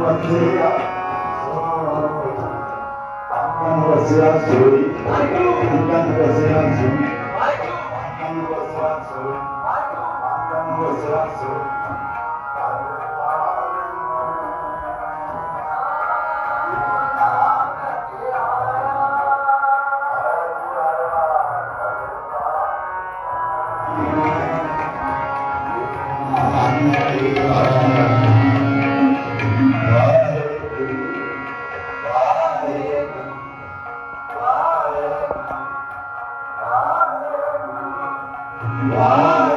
আমরা খেয়েরা আমরা সেরা ছড়ি আমরা সেরা ছড়ি আমরা সেরা ছড়ি আমরা সেরা ছড়ি 王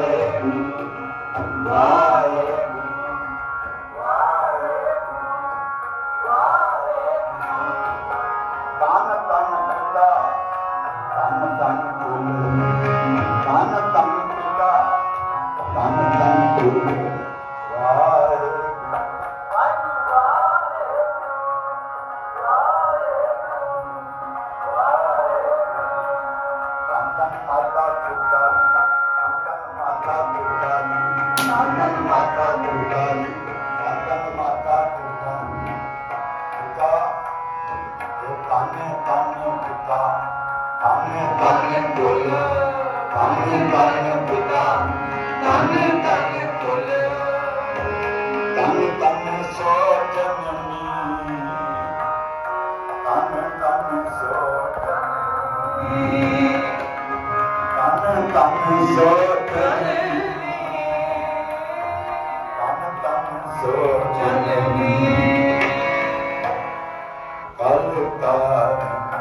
ਸੋ ਜਨਨੀ ਕਲ ਤਾਰ